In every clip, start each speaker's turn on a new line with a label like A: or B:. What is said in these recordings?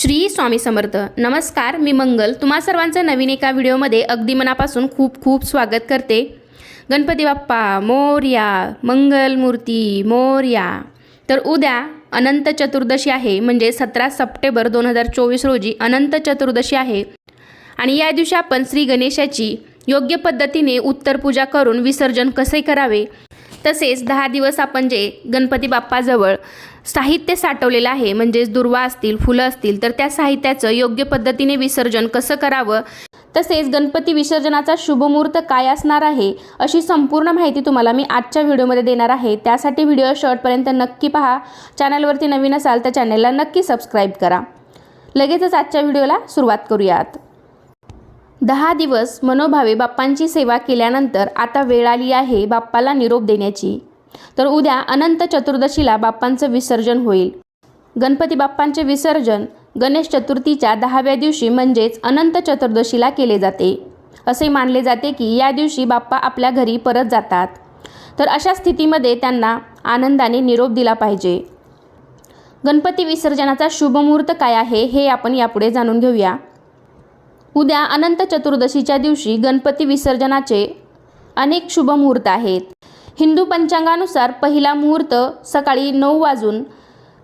A: श्री स्वामी समर्थ. नमस्कार मी मंगल. तुम्हा सर्वांचं नवीन एका व्हिडिओमध्ये अगदी मनापासून खूप खूप स्वागत करते. गणपती बाप्पा मोर्या मंगलमूर्ती मोर्या. तर उद्या अनंत चतुर्दशी आहे म्हणजे सतरा सप्टेंबर दोन हजार चोवीस रोजी अनंत चतुर्दशी आहे. आणि या दिवशी आपण श्री गणेशाची योग्य पद्धतीने उत्तर पूजा करून विसर्जन कसे करावे? तसेच दहा दिवस आपण जे गणपती बाप्पाजवळ साहित्य साठवलेलं आहे. म्हणजेच दुर्वा असतील फुलं असतील तर त्या साहित्याचं योग्य पद्धतीने विसर्जन कसं करावं? तसेच गणपती विसर्जनाचा शुभमुहूर्त काय असणार आहे? अशी संपूर्ण माहिती तुम्हाला मी आजच्या व्हिडिओमध्ये देणार आहे. त्यासाठी व्हिडिओ शॉर्टपर्यंत नक्की पहा. चॅनलवरती नवीन असाल तर चॅनलला नक्की सबस्क्राईब करा. लगेचच आजच्या व्हिडिओला सुरुवात करूयात. दहा दिवस मनोभावे बाप्पांची सेवा केल्यानंतर आता वेळ आली आहे बाप्पाला निरोप देण्याची. तर उद्या अनंत चतुर्दशीला बाप्पांचं विसर्जन होईल. गणपती बाप्पांचे विसर्जन गणेश चतुर्थीच्या दहाव्या दिवशी म्हणजेच अनंत चतुर्दशीला केले जाते. असे मानले जाते की या दिवशी बाप्पा आपल्या घरी परत जातात. तर अशा स्थितीमध्ये त्यांना आनंदाने निरोप दिला पाहिजे. गणपती विसर्जनाचा शुभमुहूर्त काय आहे हे आपण यापुढे जाणून घेऊया. उद्या अनंत चतुर्दशीच्या दिवशी गणपती विसर्जनाचे अनेक शुभ मुहूर्त आहेत. हिंदू पंचांगानुसार पहिला मुहूर्त सकाळी नऊ वाजून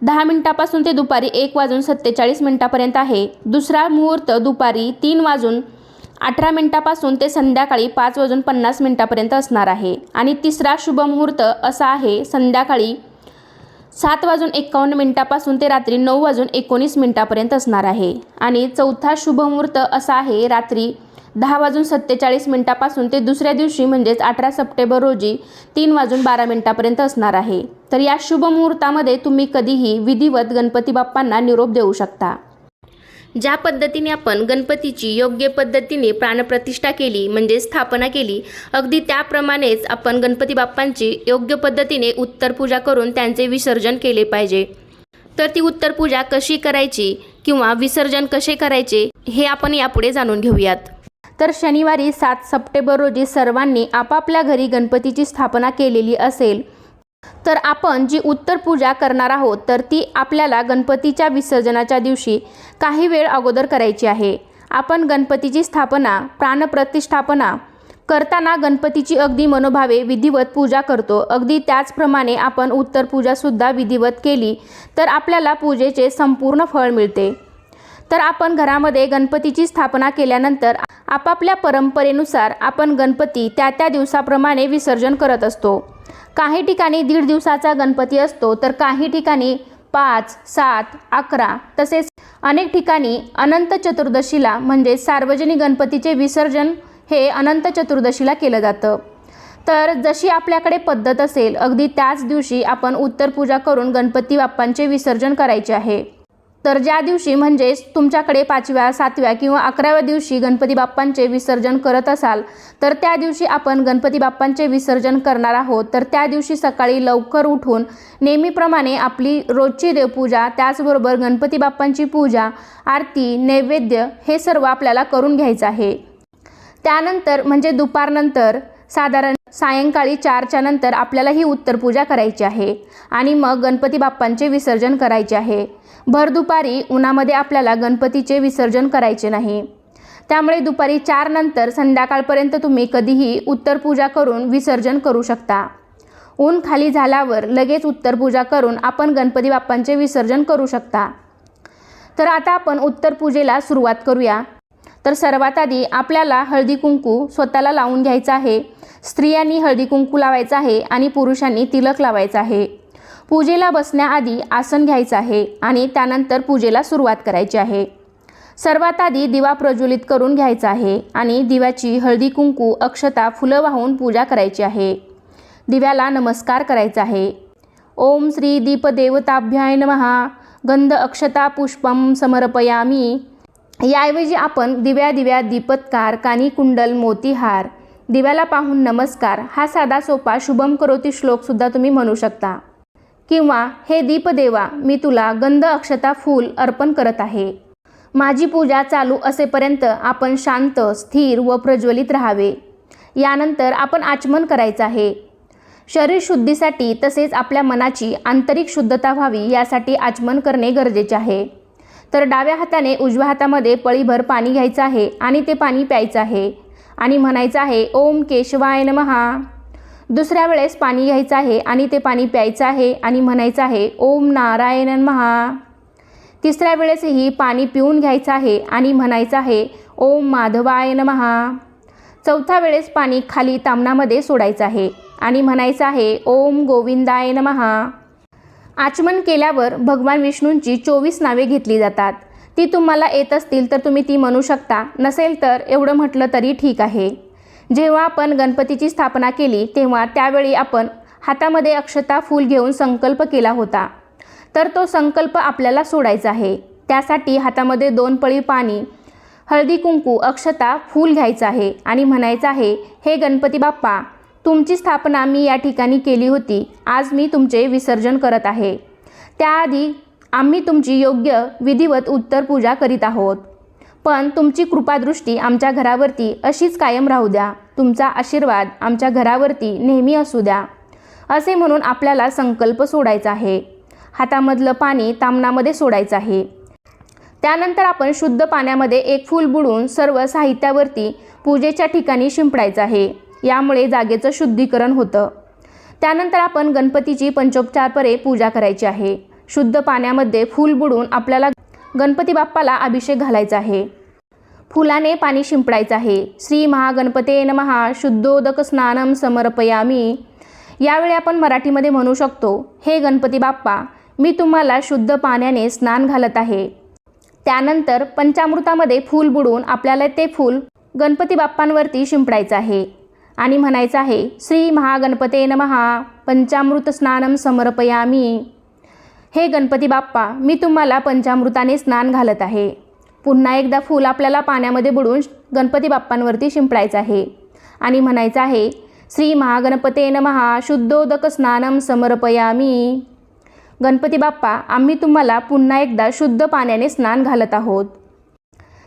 A: दहा मिनिटापासून ते दुपारी एक वाजून सत्तेचाळीस मिनिटापर्यंत आहे. दुसरा मुहूर्त दुपारी तीन वाजून अठरा मिनिटापासून ते संध्याकाळी पाच वाजून पन्नास मिनिटापर्यंत असणार आहे. आणि तिसरा शुभ मुहूर्त असा आहे संध्याकाळी सात वाजून एकावन्न मिनिटापासून ते रात्री नऊ वाजून एकोणीस मिनिटापर्यंत असणार आहे. आणि चौथा शुभ मुहूर्त असा आहे रात्री दहा वाजून सत्तेचाळीस मिनिटापासून ते दुसऱ्या दिवशी म्हणजेच अठरा सप्टेंबर रोजी तीन वाजून बारा मिनिटापर्यंत असणार आहे. तर या शुभमुहूर्तामध्ये तुम्ही कधीही विधिवत गणपती बाप्पांना निरोप देऊ शकता. ज्या पद्धतीने आपण गणपतीची योग्य पद्धतीने प्राणप्रतिष्ठा केली म्हणजे स्थापना केली अगदी त्याप्रमाणेच आपण गणपती बाप्पांची योग्य पद्धतीने उत्तर पूजा करून त्यांचे विसर्जन केले पाहिजे. तर ती उत्तर पूजा कशी करायची किंवा विसर्जन कसे करायचे हे आपण यापुढे जाणून घेऊयात. तर शनिवारी सात सप्टेंबर रोजी सर्वांनी आपापल्या घरी गणपतीची स्थापना केलेली असेल. तर आपण जी उत्तर पूजा करणार आहोत तर ती आपल्याला गणपतीच्या विसर्जनाच्या दिवशी काही वेळ अगोदर करायची आहे. आपण गणपतीची स्थापना प्राणप्रतिष्ठापना करताना गणपतीची अगदी मनोभावे विधिवत पूजा करतो. अगदी त्याचप्रमाणे आपण उत्तर पूजासुद्धा विधिवत केली तर आपल्याला पूजेचे संपूर्ण फळ मिळते. तर आपण घरामध्ये गणपतीची स्थापना केल्यानंतर आपापल्या परंपरेनुसार आपण गणपती त्या त्या दिवसाप्रमाणे विसर्जन करत असतो. काही ठिकाणी दीड दिवसाचा गणपती असतो तर काही ठिकाणी पाच सात अकरा तसेच अनेक ठिकाणी अनंत चतुर्दशीला म्हणजे सार्वजनिक गणपतीचे विसर्जन हे अनंत चतुर्दशीला केलं जातं. तर जशी आपल्याकडे पद्धत असेल अगदी त्याच दिवशी आपण उत्तर पूजा करून गणपती बाप्पांचे विसर्जन करायचे आहे. तर ज्या दिवशी म्हणजेच तुमच्याकडे पाचव्या सातव्या किंवा अकराव्या दिवशी गणपती बाप्पांचे विसर्जन करत असाल तर त्या दिवशी आपण गणपती बाप्पांचे विसर्जन करणार आहोत. तर त्या दिवशी सकाळी लवकर उठून नेहमीप्रमाणे आपली रोजची देवपूजा त्याचबरोबर गणपती बाप्पांची पूजा आरती नैवेद्य हे सर्व आपल्याला करून घ्यायचं आहे. त्यानंतर म्हणजे दुपारनंतर साधारण सायंकाळी चारच्या नंतर आपल्याला ही उत्तर पूजा करायची आहे. आणि मग गणपती बाप्पांचे विसर्जन करायचे आहे. भर दुपारी उन्हामध्ये आपल्याला गणपतीचे विसर्जन करायचे नाही. त्यामुळे दुपारी चार नंतर संध्याकाळपर्यंत तुम्ही कधीही उत्तर पूजा करून विसर्जन करू शकता. ऊन खाली झाल्यावर लगेच उत्तर पूजा करून आपण गणपती बाप्पांचे विसर्जन करू शकता. तर आता आपण उत्तर पूजेला सुरुवात करूया. तर सर्वात आधी आपल्याला हळदी कुंकू स्वतःला लावून घ्यायचं आहे. स्त्रियांनी हळदी कुंकू लावायचं आहे आणि पुरुषांनी तिलक लावायचं आहे. पूजेला बसण्याआधी आसन घ्यायचं आहे आणि त्यानंतर पूजेला सुरुवात करायची आहे. सर्वात आधी दिवा प्रज्वलित करून घ्यायचा आहे आणि दिव्याची हळदी कुंकू अक्षता फुलं वाहून पूजा करायची आहे. दिव्याला नमस्कार करायचा आहे. ओम श्री दीपदेवताभ्याय नमहा गंध अक्षता पुष्पम समर्पयामी. याऐवजी आपण दिव्या दिव्या दीपत्कार कानी कुंडल मोतीहार दिव्याला पाहून नमस्कार हा साधा सोपा शुभम करोती श्लोकसुद्धा तुम्ही म्हणू शकता. किंवा हे दीपदेवा मी तुला गंध अक्षता फूल अर्पण करत आहे. माझी पूजा चालू असेपर्यंत आपण शांत स्थिर व प्रज्वलित राहावे. यानंतर आपण आचमन करायचं आहे. शरीर शुद्धीसाठी तसेच आपल्या मनाची आंतरिक शुद्धता व्हावी यासाठी आचमन करणे गरजेचे आहे. तर डाव्या हाताने उजव्या हातामध्ये पळीभर पाणी घ्यायचं आहे आणि ते पाणी प्यायचं आहे. आणि म्हणायचं आहे ओम केशवाय नमहा दुसऱ्या वेळेस पाणी घ्यायचं आहे आणि ते पाणी प्यायचं आहे आणि म्हणायचं आहे ओम नारायण महा तिसऱ्या वेळेसही पाणी पिऊन घ्यायचं आहे आणि म्हणायचं आहे ओम माधवाय नमहा चौथ्या वेळेस पाणी खाली तामणामध्ये सोडायचं आहे आणि म्हणायचं आहे ओम गोविंदाय नमहा आचमन केल्यावर भगवान विष्णूंची चोवीस नावे घेतली जातात. ती तुम्हाला येत असतील तर तुम्ही ती म्हणू शकता. नसेल तर एवढं म्हटलं तरी ठीक आहे. जेव्हा आपण गणपतीची स्थापना केली तेव्हा त्यावेळी आपण हातामध्ये अक्षता फूल घेऊन संकल्प केला होता. तर तो संकल्प आपल्याला सोडायचा आहे. त्यासाठी हातामध्ये दोन पळी पाणी हळदी कुंकू अक्षता फूल घ्यायचं आहे आणि म्हणायचं आहे हे गणपती बाप्पा तुमची स्थापना मी या ठिकाणी केली होती. आज मी तुमचे विसर्जन करत आहे. त्याआधी आम्ही तुमची योग्य विधिवत उत्तर पूजा करीत आहोत. पण तुमची कृपादृष्टी आमच्या घरावरती अशीच कायम राहू द्या. तुमचा आशीर्वाद आमच्या घरावरती नेहमी असू द्या. असे म्हणून आपल्याला संकल्प सोडायचा आहे. हातामधलं पाणी तामणामध्ये सोडायचं आहे. त्यानंतर आपण शुद्ध पाण्यामध्ये एक फूल बुडून सर्व साहित्यावरती पूजेच्या ठिकाणी शिंपडायचं आहे. यामुळे जागेचं शुद्धीकरण होतं. त्यानंतर आपण गणपतीची पंचोपचारपरे पूजा करायची आहे. शुद्ध पाण्यामध्ये फूल बुडून आपल्याला गणपती बाप्पाला अभिषेक घालायचा आहे. फुलाने पाणी शिंपडायचं आहे. श्री महागणपते नमहा शुद्धोदक स्नानम समर्पयामी. यावेळी आपण मराठीमध्ये म्हणू शकतो हे गणपती बाप्पा मी तुम्हाला शुद्ध पाण्याने स्नान घालत आहे. त्यानंतर पंचामृतामध्ये फूल बुडून आपल्याला ते फूल गणपती बाप्पांवरती शिंपडायचं आहे. आणि म्हणायचं आहे श्री महागणपते नमहा पंचामृत स्नानम समर्पयामी. हे गणपती बाप्पा मी तुम्हाला पंचामृताने स्नान घालत आहे. पुन्हा एकदा फूल आपल्याला पाण्यामध्ये बुडून गणपती बाप्पांवरती शिंपडायचं आहे. आणि म्हणायचं आहे श्री महागणपते नमहा शुद्धोदक स्नानम समर्पयामी. गणपती बाप्पा आम्ही तुम्हाला पुन्हा एकदा शुद्ध पाण्याने स्नान घालत आहोत.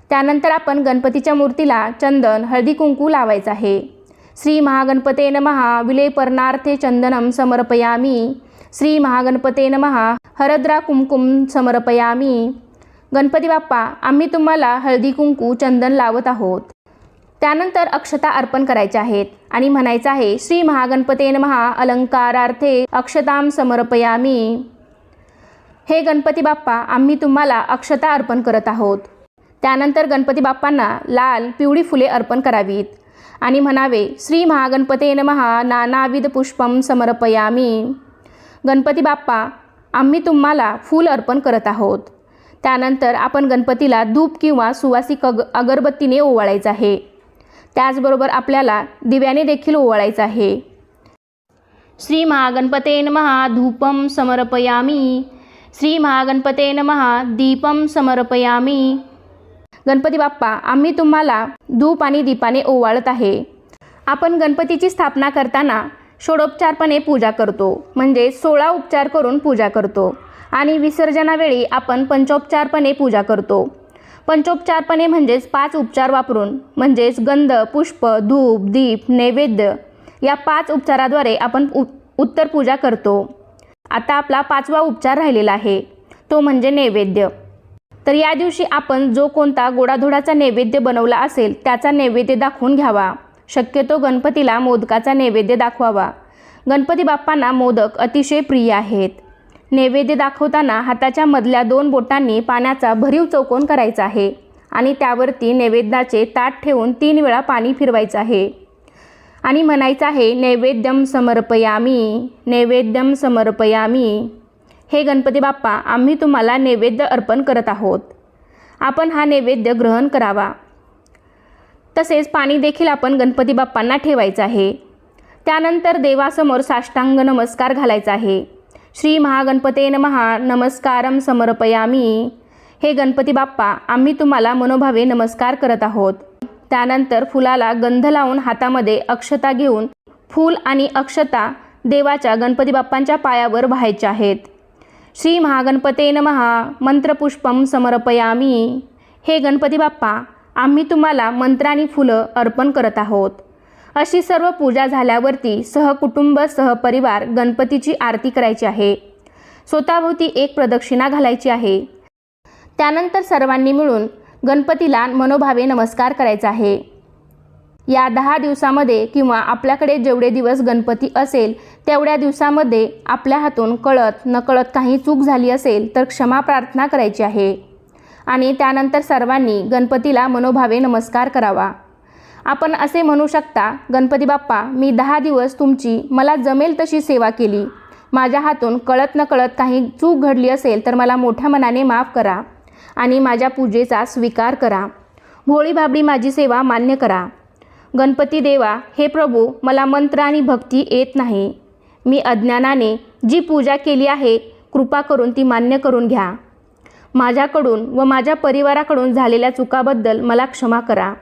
A: त्यानंतर आपण गणपतीच्या मूर्तीला चंदन हळदी कुंकू लावायचं आहे. श्री महागणपते नमहा विलेपर्णार्थे चंदनम समर्पयामी. श्री महागणपते नमहा हरद्रा कुमकुम समर्पयामी. गणपती बाप्पा आम्ही तुम्हाला हळदी कुंकू चंदन लावत आहोत. त्यानंतर अक्षता अर्पण करायच्या आहेत आणि म्हणायचं आहे श्री महागणपते नमहा अलंकारार्थे अक्षताम समर्पयामी. हे गणपती बाप्पा आम्ही तुम्हाला अक्षता अर्पण करत आहोत. त्यानंतर गणपती बाप्पांना लाल पिवळी फुले अर्पण करावीत. आणि म्हणावे श्री महागणपते नमहा नानाविध पुष्पम समर्पयामी. गणपती बाप्पा आम्ही तुम्हाला फूल अर्पण करत आहोत. त्यानंतर आपण गणपतीला धूप किंवा सुवासिक अग अगरबत्तीने ओवाळायचं आहे. त्याचबरोबर आपल्याला दिव्याने देखील ओवाळायचं आहे. श्री महागणपते नमहा धूपम समर्पयामी. श्री महागणपते नमहा दीपम समर्पयामी. गणपती बाप्पा आम्ही तुम्हाला धूप आणि दीपाने ओवाळत आहे. आपण गणपतीची स्थापना करताना षोडोपचारपणे पूजा करतो म्हणजे सोळा उपचार करून पूजा करतो आणि विसर्जनावेळी आपण पंचोपचारपणे पूजा करतो. पंचोपचारपणे म्हणजेच पाच उपचार वापरून म्हणजेच गंध पुष्प धूप दीप नैवेद्य या पाच उपचाराद्वारे आपण उ उत्तर पूजा करतो. आता आपला पाचवा उपचार राहिलेला आहे तो म्हणजे नैवेद्य. तर या दिवशी आपण जो कोणता गोडाधोडाचा नैवेद्य बनवला असेल त्याचा नैवेद्य दाखवून घ्यावा. शक्यतो गणपतीला मोदकाचा नैवेद्य दाखवावा. गणपती बाप्पांना मोदक अतिशय प्रिय आहेत. नैवेद्य दाखवताना हाताच्या मधल्या दोन बोटांनी पाण्याचा भरीव चौकोन करायचा आहे आणि त्यावरती नैवेद्याचे ताट ठेवून तीन वेळा पाणी फिरवायचं आहे. आणि म्हणायचं आहे नैवेद्यम समर्पयामी नैवेद्यम समर्पयामी. हे गणपती बाप्पा आम्ही तुम्हाला नैवेद्य अर्पण करत आहोत. आपण हा नैवेद्य ग्रहण करावा. तसेच पाणी देखील आपण गणपती बाप्पांना ठेवायचं आहे. त्यानंतर देवासमोर साष्टांग नमस्कार घालायचा आहे. श्री महागणपते नमहा नमस्कारम समर्पयामी. हे गणपती बाप्पा आम्ही तुम्हाला मनोभावे नमस्कार करत आहोत. त्यानंतर फुलाला गंध लावून हातामध्ये अक्षता घेऊन फूल आणि अक्षता देवाच्या गणपती बाप्पांच्या पायावर व्हायच्या आहेत. श्री महागणपते नमहा मंत्रपुष्पम समर्पयामी. हे गणपती बाप्पा आम्ही तुम्हाला मंत्र आणि फुलं अर्पण करत आहोत. अशी सर्व पूजा झाल्यावरती सहकुटुंब सहपरिवार गणपतीची आरती करायची आहे. स्वतःभोवती एक प्रदक्षिणा घालायची आहे. त्यानंतर सर्वांनी मिळून गणपतीला मनोभावे नमस्कार करायचा आहे. या दहा दिवसामध्ये किंवा आपल्याकडे जेवढे दिवस गणपती असेल तेवढ्या दिवसामध्ये आपल्या हातून कळत नकळत काही चूक झाली असेल तर क्षमा प्रार्थना करायची आहे. आणि त्यानंतर सर्वांनी गणपतीला मनोभावे नमस्कार करावा. आपण असे म्हणू शकता गणपती बाप्पा मी दहा दिवस तुमची मला जमेल तशी सेवा केली. माझ्या हातून कळत नकळत काही चूक घडली असेल तर मला मोठ्या मनाने माफ करा आणि माझ्या पूजेचा स्वीकार करा. भोळी भाबडी माझी सेवा मान्य करा. गणपती देवा हे प्रभू मला मंत्र आणि भक्ती येत नाही. मी अज्ञानाने जी पूजा केली आहे कृपा करून ती मान्य करून घ्या. माझ्याकडून व माझ्या परिवाराकडून झालेल्या चुकाबद्दल मला क्षमा करा.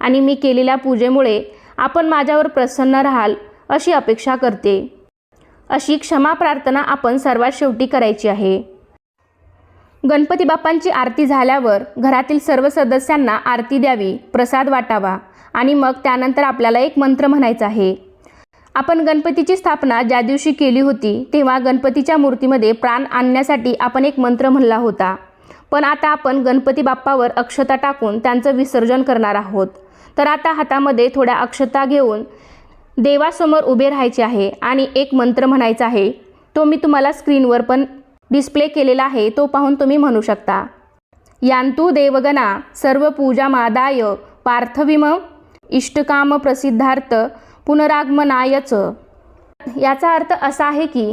A: आणि मी केलेल्या पूजेमुळे आपण माझ्यावर प्रसन्न राहाल अशी अपेक्षा करते. अशी क्षमा प्रार्थना आपण सर्वात शेवटी करायची आहे. गणपती बाप्पांची आरती झाल्यावर घरातील सर्व सदस्यांना आरती द्यावी प्रसाद वाटावा. आणि मग त्यानंतर आपल्याला एक मंत्र म्हणायचा आहे. आपण गणपतीची स्थापना ज्या दिवशी केली होती तेव्हा गणपतीच्या मूर्तीमध्ये प्राण आणण्यासाठी आपण एक मंत्र म्हणला होता. पण आता आपण गणपती बाप्पावर अक्षता टाकून त्यांचं विसर्जन करणार आहोत. तर आता हातामध्ये थोड्या अक्षता घेऊन देवासमोर उभे राहायचे आहे आणि एक मंत्र म्हणायचा आहे. तो मी तुम्हाला स्क्रीनवर पण डिस्प्ले केलेला आहे तो पाहून तुम्ही म्हणू शकता. यांतू देवगणा सर्व पूजा मादाय पार्थविम इष्टकाम प्रसिद्धार्थ पुनरागमनायच. याचा अर्थ असा आहे की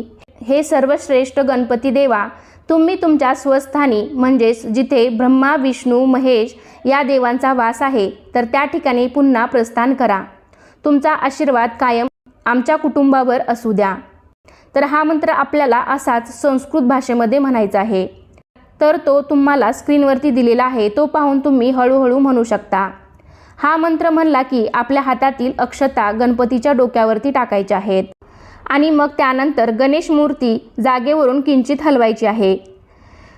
A: हे सर्वश्रेष्ठ गणपती देवा तुम्ही तुमच्या स्वस्थानी म्हणजेच जिथे ब्रह्मा विष्णू महेश या देवांचा वास आहे तर त्या ठिकाणी पुन्हा प्रस्थान करा. तुमचा आशीर्वाद कायम आमच्या कुटुंबावर असू द्या. तर हा मंत्र आपल्याला असाच संस्कृत भाषेमध्ये म्हणायचा आहे. तर तो तुम्हाला स्क्रीनवरती दिलेला आहे तो पाहून तुम्ही हळूहळू म्हणू शकता. हा मंत्र म्हणला की आपल्या हातातील अक्षता गणपतीच्या डोक्यावरती टाकायच्या आहेत. आणि मग त्यानंतर गणेश मूर्ती जागेवरून किंचित हलवायची आहे.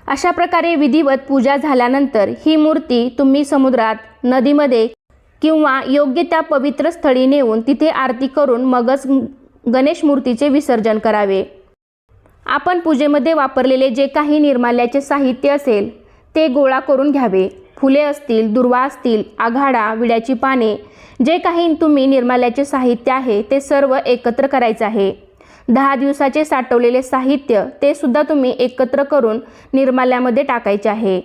A: अशा प्रकारे विधिवत पूजा झाल्यानंतर ही मूर्ती तुम्ही समुद्रात नदीमध्ये किंवा योग्य त्या पवित्र स्थळी नेऊन तिथे आरती करून मगच गणेश मूर्तीचे विसर्जन करावे. आपण पूजेमध्ये वापरलेले जे काही निर्माल्याचे साहित्य असेल ते गोळा करून घ्यावे. फुले असतील दुर्वा असतील आघाडा विड्याची पाने जे काही तुम्ही निर्माल्याचे साहित्य आहे ते सर्व एकत्र करायचं आहे. दहा दिवसाचे साठवलेले साहित्य ते सुद्धा तुम्ही एकत्र करून निर्माल्यामध्ये टाकायचे आहे.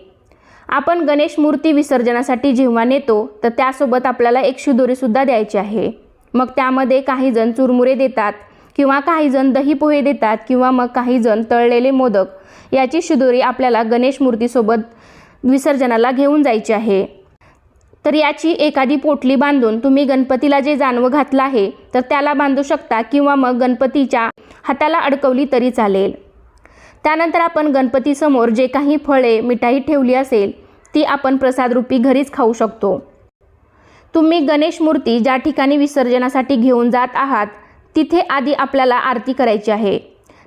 A: आपण गणेश मूर्ती विसर्जनासाठी जेव्हा नेतो तर त्यासोबत आपल्याला एक शिदोरीसुद्धा द्यायची आहे. मग त्यामध्ये काही जण चुरमुरे देतात किंवा काही जण दही पोहे देतात किंवा मग काही जण तळलेले मोदक याची शिदोरी आपल्याला गणेश मूर्तीसोबत विसर्जनाला घेऊन जायची आहे. तर याची एखादी पोटली बांधून तुम्ही गणपतीला जे जानवं घातलं आहे तर त्याला बांधू शकता किंवा मग गणपतीच्या हाताला अडकवली तरी चालेल. त्यानंतर आपण गणपतीसमोर जे काही फळे मिठाई ठेवली असेल ती आपण प्रसादरूपी घरीच खाऊ शकतो. तुम्ही गणेश मूर्ती ज्या ठिकाणी विसर्जनासाठी घेऊन जात आहात तिथे आधी आपल्याला आरती करायची आहे.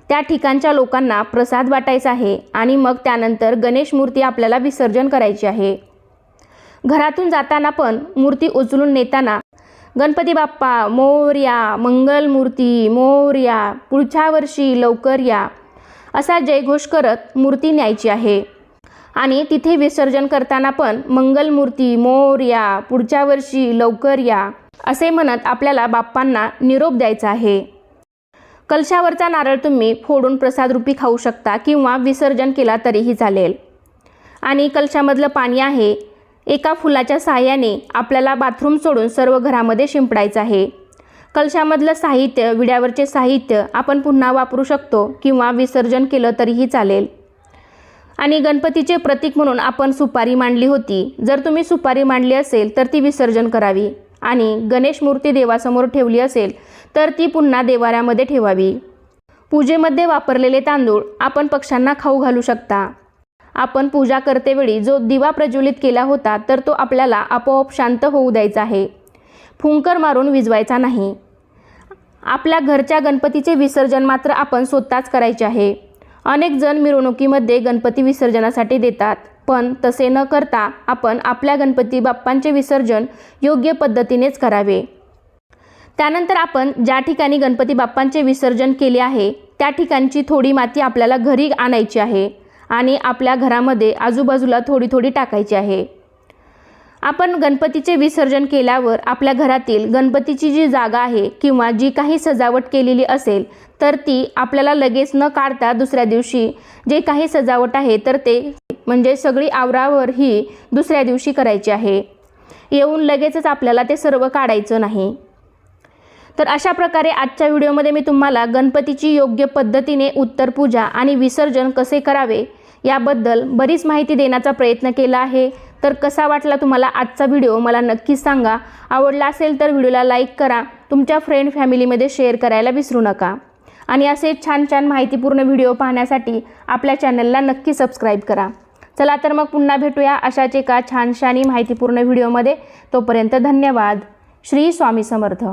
A: त्या ठिकाणच्या लोकांना प्रसाद वाटायचा आहे आणि मग त्यानंतर गणेश मूर्ती आपल्याला विसर्जन करायची आहे. घरातून जाताना पण मूर्ती उचलून नेताना गणपती बाप्पा मोर्या मंगल मूर्ती मोर्या पुढच्या वर्षी लवकर या असा जयघोष करत मूर्ती न्यायची आहे. आणि तिथे विसर्जन करताना पण मंगल मूर्ती मोर्या पुढच्या वर्षी लवकर या असे म्हणत आपल्याला बाप्पांना निरोप द्यायचा आहे. कलशावरचा नारळ तुम्ही फोडून प्रसादरूपी खाऊ शकता किंवा विसर्जन केला तरीही चालेल. आणि कलशामधलं पाणी आहे. एका फुलाच्या सहाय्याने आपल्याला बाथरूम सोडून सर्व घरामध्ये शिंपडायचं आहे. कलशामधलं साहित्य विड्यावरचे साहित्य आपण पुन्हा वापरू शकतो किंवा विसर्जन केलं तरीही चालेल. आणि गणपतीचे प्रतीक म्हणून आपण सुपारी मांडली होती. जर तुम्ही सुपारी मांडली असेल तर ती विसर्जन करावी. आणि गणेश मूर्ती देवासमोर ठेवली असेल तर ती पुन्हा देवाऱ्यामध्ये ठेवावी. पूजेमध्ये वापरलेले तांदूळ आपण पक्ष्यांना खाऊ घालू शकता. आपण पूजा करतेवेळी जो दिवा प्रज्वलित केला होता तर तो आपल्याला आपोआप शांत होऊ द्यायचा आहे. फुंकर मारून विजवायचा नाही. आपल्या घरच्या गणपतीचे विसर्जन मात्र आपण स्वतःच करायचे आहे. अनेक जण मिरवणुकीमध्ये गणपती विसर्जनासाठी देतात पण तसे न करता आपण आपल्या गणपती बाप्पांचे विसर्जन योग्य पद्धतीनेच करावे. त्यानंतर आपण ज्या ठिकाणी गणपती बाप्पांचे विसर्जन केले आहे त्या ठिकाणची थोडी माती आपल्याला घरी आणायची आहे आणि आपल्या घरामध्ये आजूबाजूला थोडी थोडी टाकायची आहे. आपण गणपतीचे विसर्जन केल्यावर आपल्या घरातील गणपतीची जी जागा आहे किंवा जी काही सजावट केलेली असेल तर ती आपल्याला लगेच न काढता दुसऱ्या दिवशी जे काही सजावट आहे तर ते म्हणजे सगळी आवरावर ही दुसऱ्या दिवशी करायची आहे. येऊन लगेचच आपल्याला ते सर्व काढायचं नाही. तर अशा प्रकारे आजच्या व्हिडिओमध्ये मी तुम्हाला गणपतीची योग्य पद्धतीने उत्तर पूजा आणि विसर्जन कसे करावे याबद्दल बरीच माहिती देण्याचा प्रयत्न केला आहे. तर कसा वाटला तुम्हाला आजचा व्हिडिओ मला नक्कीच सांगा. आवडला असेल तर व्हिडिओला लाईक करा. तुमच्या फ्रेंड फॅमिलीमध्ये शेअर करायला विसरू नका. आणि असे छान छान माहितीपूर्ण व्हिडिओ पाहण्यासाठी आपल्या चॅनलला नक्की सबस्क्राईब करा. चला तर मग पुन्हा भेटूया अशाच एका छानशानी माहितीपूर्ण व्हिडिओमध्ये. तोपर्यंत धन्यवाद. श्री स्वामी समर्थ.